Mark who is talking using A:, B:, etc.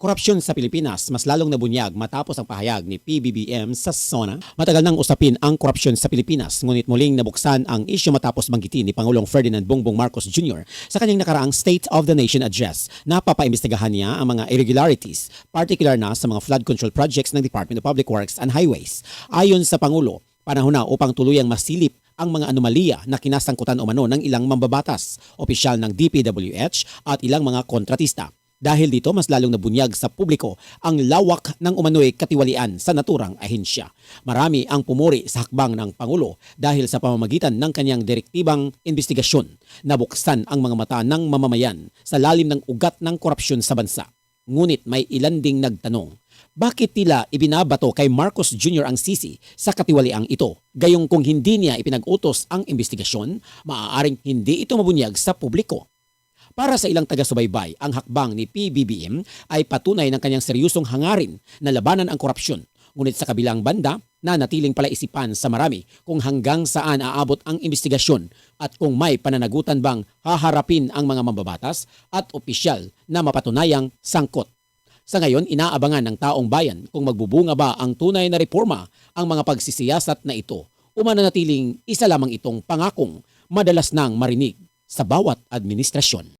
A: Korupsyon sa Pilipinas mas lalong nabunyag matapos ang pahayag ni PBBM sa SONA. Matagal nang usapin ang korupsyon sa Pilipinas ngunit muling nabuksan ang isyu matapos banggitin ni Pangulong Ferdinand Bongbong Marcos Jr. sa kanyang nakaraang State of the Nation Address. Napapaimbestigahan niya ang mga irregularities, particular na sa mga flood control projects ng Department of Public Works and Highways. Ayon sa Pangulo, panahon na upang tuluyang masilip ang mga anomalya na kinasangkutan umano ng ilang mambabatas, opisyal ng DPWH at ilang mga kontratista. Dahil dito, mas lalong nabunyag sa publiko ang lawak ng umano'y katiwalian sa naturang ahensya. Marami ang pumuri sa hakbang ng Pangulo dahil sa pamamagitan ng kanyang direktibang investigasyon, nabuksan ang mga mata ng mamamayan sa lalim ng ugat ng korupsyon sa bansa. Ngunit may ilan ding nagtanong, bakit tila ibinabato kay Marcos Jr. ang sisi sa katiwaliang ito? Gayong kung hindi niya ipinag-utos ang investigasyon, maaaring hindi ito mabunyag sa publiko. Para sa ilang taga-subaybay, ang hakbang ni PBBM ay patunay ng kanyang seryosong hangarin na labanan ang korupsyon. Ngunit sa kabilang banda, na natiling palaisipan sa marami kung hanggang saan aabot ang investigasyon at kung may pananagutan bang haharapin ang mga mambabatas at opisyal na mapatunayang sangkot. Sa ngayon, inaabangan ng taong bayan kung magbubunga ba ang tunay na reforma ang mga pagsisiyasat na ito o mananatiling isa lamang itong pangakong madalas nang marinig sa bawat administrasyon.